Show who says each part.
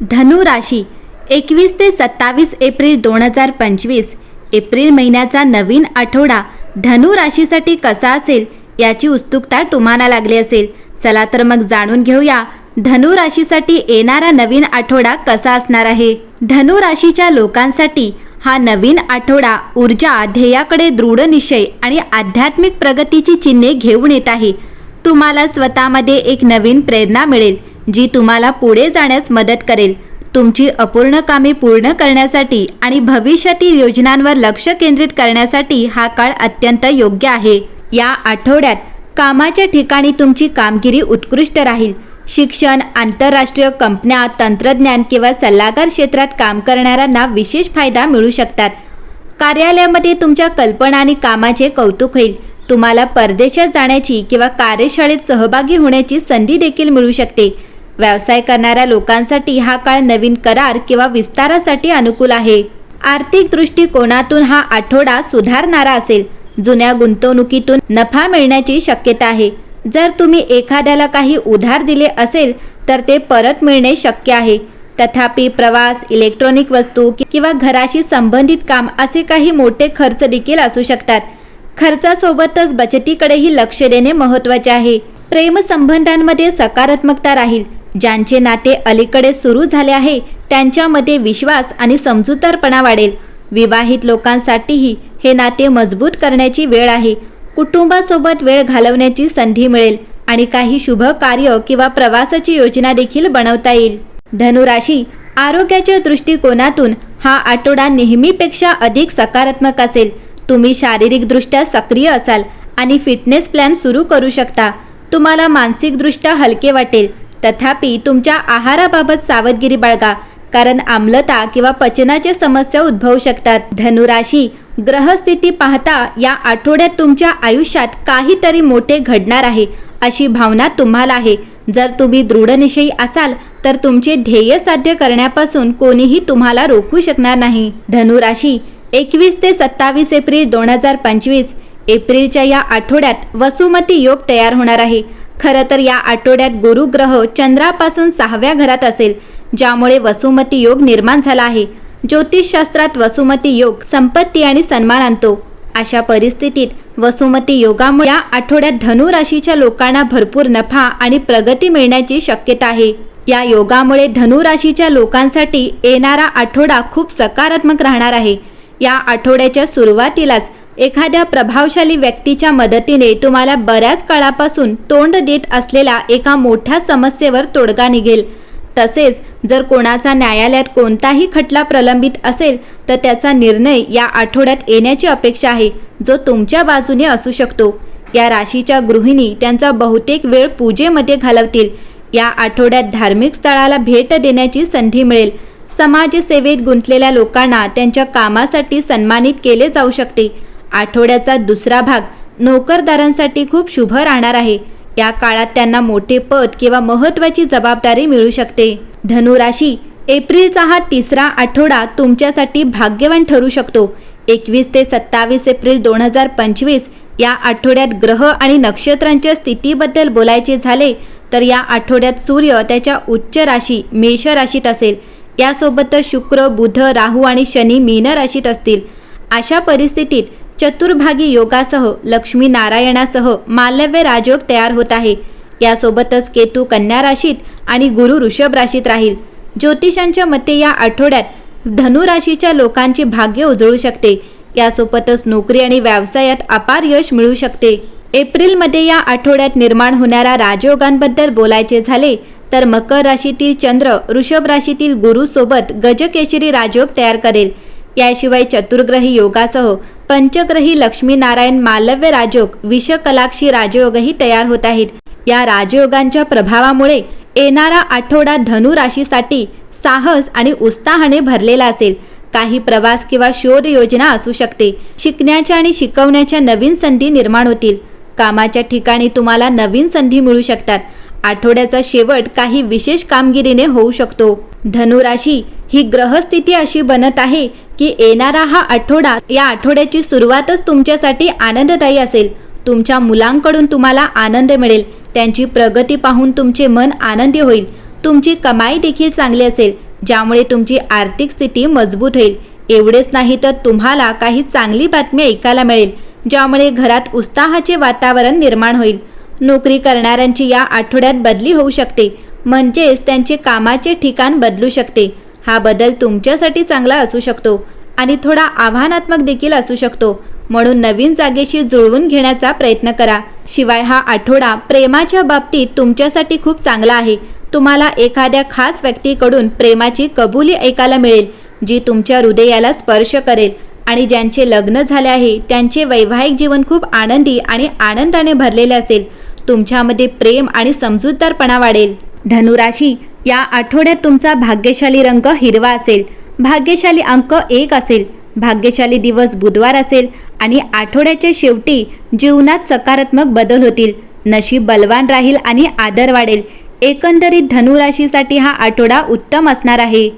Speaker 1: धनु राशी एकवीस ते सत्तावीस एप्रिल दोन हजार पंचवीस एप्रिल महिन्याचा नवीन आठवडा धनु राशीसाठी कसा असेल याची उत्सुकता तुम्हाला लागली असेल. चला तर मग जाणून घेऊया धनु राशीसाठी येणारा नवीन आठवडा कसा असणार आहे. धनु राशीच्या लोकांसाठी हा नवीन आठवडा ऊर्जा ध्येयाकडे दृढ निश्चय आणि आध्यात्मिक प्रगतीची चिन्हे घेऊन येत आहे. तुम्हाला स्वतःमध्ये एक नवीन प्रेरणा मिळेल. जी तुम्हाला पुढे जाण्यास मदत करेल. तुमची अपूर्ण कामे पूर्ण करण्यासाठी आणि भविष्यातील योजनांवर लक्ष केंद्रित करण्यासाठी हा काळ अत्यंत योग्य आहे. या आठवड्यात कामाच्या ठिकाणी तुमची कामगिरी उत्कृष्ट राहील. शिक्षण आंतरराष्ट्रीय कंपन्या तंत्रज्ञान किंवा सल्लागार क्षेत्रात काम करणाऱ्यांना विशेष फायदा मिळू शकतात. कार्यालयामध्ये तुमच्या कल्पना आणि कामाचे कौतुक होईल. तुम्हाला परदेशात जाण्याची किंवा कार्यशाळेत सहभागी होण्याची संधी देखील मिळू शकते. व्यवसाय करणाऱ्या लोकांसाठी हा काळ नवीन करार किंवा विस्तारासाठी अनुकूल आहे. आर्थिक दृष्टिकोनातून हा आठवडा सुधारणारा असेल. जुन्या गुंतवणुकीतून नफा मिळण्याची शक्यता आहे. जर तुम्ही एखाद्याला काही उधार दिले असेल तर ते परत मिळणे शक्य आहे. तथापि प्रवास इलेक्ट्रॉनिक वस्तू किंवा घराशी संबंधित काम असे काही मोठे खर्च देखील असू शकतात. खर्चासोबतच बचतीकडेही लक्ष देणे महत्त्वाचे आहे. प्रेमसंबंधांमध्ये सकारात्मकता राहील. ज्यांचे नाते अलीकडे सुरू झाले आहे त्यांच्यामध्ये विश्वास आणि समजूतदारपणा वाढेल. विवाहित लोकांसाठीही हे नाते मजबूत करण्याची वेळ आहे. कुटुंबासोबत वेळ घालवण्याची संधी मिळेल आणि काही शुभ कार्य किंवा प्रवासाची योजना देखील बनवता येईल. धनुराशी आरोग्याच्या दृष्टिकोनातून हा आठवडा नेहमीपेक्षा अधिक सकारात्मक असेल. तुम्ही शारीरिकदृष्ट्या सक्रिय असाल आणि फिटनेस प्लॅन सुरू करू शकता. तुम्हाला मानसिकदृष्ट्या हलके वाटेल. तथापि तुमच्या आहाराबाबत सावधगिरी बाळगा कारण आम्लता किंवा पचनाच्या समस्या उद्भवू शकतात. धनुराशी ग्रहस्थिती पाहता या आठवड्यात तुमच्या आयुष्यात काहीतरी मोठे घडणार आहे अशी भावना तुम्हाला आहे. जर तुम्ही दृढनिश्चयी असाल तर तुमचे ध्येय साध्य करण्यापासून कोणीही तुम्हाला रोखू शकणार नाही. धनुराशी एकवीस ते सत्तावीस एप्रिल दोन हजार पंचवीस एप्रिलच्या या आठवड्यात वसुमती योग तयार होणार आहे. खरं तर या आठवड्यात गुरुग्रह चंद्रापासून सहाव्या घरात असेल ज्यामुळे वसुमती योग निर्माण झाला आहे. ज्योतिषशास्त्रात वसुमती योग संपत्ती आणि सन्मान आणतो. अशा परिस्थितीत वसुमती योगामुळे या आठवड्यात धनु राशीच्या लोकांना भरपूर नफा आणि प्रगती मिळण्याची शक्यता आहे. या योगामुळे धनु राशीच्या लोकांसाठी येणारा आठवडा खूप सकारात्मक राहणार आहे. या आठवड्याच्या सुरुवातीलाच एखाद्या प्रभावशाली व्यक्तीच्या मदतीने तुम्हाला बऱ्याच काळापासून तोंड देत असलेल्या एका मोठ्या समस्येवर तोडगा निघेल. तसेच जर कोणाचा न्यायालयात कोणताही खटला प्रलंबित असेल तर त्याचा निर्णय या आठवड्यात येण्याची अपेक्षा आहे जो तुमच्या बाजूने असू शकतो. या राशीच्या गृहिणी त्यांचा बहुतेक वेळ पूजेमध्ये घालवतील. या आठवड्यात धार्मिक स्थळाला भेट देण्याची संधी मिळेल. समाजसेवेत गुंतलेल्या लोकांना त्यांच्या कामासाठी सन्मानित केले जाऊ शकते. आठवड्याचा दुसरा भाग नोकरदारांसाठी खूप शुभ राहणार आहे. या काळात त्यांना मोठे पद किंवा महत्वाची जबाबदारी मिळू शकते. धनुराशी एप्रिलचा हा तिसरा आठवडा तुमच्यासाठी भाग्यवान ठरू शकतो. एकवीस ते सत्तावीस एप्रिल दोन हजार पंचवीस या आठवड्यात ग्रह आणि नक्षत्रांच्या स्थितीबद्दल बोलायचे झाले तर या आठवड्यात सूर्य त्याच्या उच्च राशी मेष राशीत असेल. यासोबतच शुक्र बुध राहू आणि शनी मीन राशीत असतील. अशा परिस्थितीत चतुर्भागी योगासह लक्ष्मी नारायणासह मालव्य राजयोग तयार होत आहे. यासोबतच केतू कन्या राशीत आणि गुरु ऋषभ राशीत राहील. ज्योतिषांच्या मते या आठवड्यात धनु राशीच्या लोकांचे भाग्य उजळू शकते. यासोबतच नोकरी आणि व्यवसायात अपार यश मिळू शकते. एप्रिलमध्ये या आठवड्यात निर्माण होणाऱ्या राजयोगांबद्दल बोलायचे झाले तर मकर राशीतील चंद्र ऋषभ राशीतील गुरुसोबत गजकेशरी राजयोग तयार करेल. याशिवाय चतुर्ग्रही योगासह पंचग्रही लक्ष्मीनारायण मालव्य राजयोग विषकलाक्षी राजयोगही तयार होत आहेत. या राजयोगांच्या प्रभावामुळे येणारा आठवडा धनु राशीसाठी साहस आणि उत्साहाने भरलेला असेल. काही प्रवास किंवा शोध योजना असू शकते. शिकण्याच्या आणि शिकवण्याच्या नवीन संधी निर्माण होतील. कामाच्या ठिकाणी तुम्हाला नवीन संधी मिळू शकतात. आठवड्याचा शेवट काही विशेष कामगिरीने होऊ शकतो. धनुराशी ही ग्रहस्थिती अशी बनत आहे की येणारा हा आठवडा या आठवड्याची सुरुवातच तुमच्यासाठी आनंददायी असेल. तुमच्या मुलांकडून तुम्हाला आनंद मिळेल. त्यांची प्रगती पाहून तुमचे मन आनंदी होईल. तुमची कमाई देखील चांगली असेल ज्यामुळे तुमची आर्थिक स्थिती मजबूत होईल. एवढेच नाही तर तुम्हाला काही चांगली बातमी ऐकायला मिळेल ज्यामुळे घरात उत्साहाचे वातावरण निर्माण होईल. नोकरी करणाऱ्यांची या आठवड्यात बदली होऊ शकते म्हणजेच त्यांचे कामाचे ठिकाण बदलू शकते. हा बदल तुमच्यासाठी चांगला असू शकतो आणि थोडा आव्हानात्मक देखील असू शकतो. म्हणून नवीन जागेशी जुळवून घेण्याचा प्रयत्न करा. शिवाय हा आठवडा प्रेमाच्या बाबतीत तुमच्यासाठी खूप चांगला आहे. तुम्हाला एखाद्या खास व्यक्तीकडून प्रेमाची कबुली ऐकायला मिळेल जी तुमच्या हृदयाला स्पर्श करेल आणि ज्यांचे लग्न झाले आहे त्यांचे वैवाहिक जीवन खूप आनंदी आणि आनंदाने भरलेले असेल. तुमच्यामध्ये प्रेम आणि समजूतदारपणा वाढेल. धनुराशी या आठवड्यात तुमचा भाग्यशाली रंग हिरवा असेल. भाग्यशाली अंक एक असेल. भाग्यशाली दिवस बुधवार असेल आणि आठवड्याच्या शेवटी जीवनात सकारात्मक बदल होतील. नशीब बलवान राहील आणि आदर वाढेल. एकंदरीत धनुराशीसाठी हा आठवडा उत्तम असणार आहे.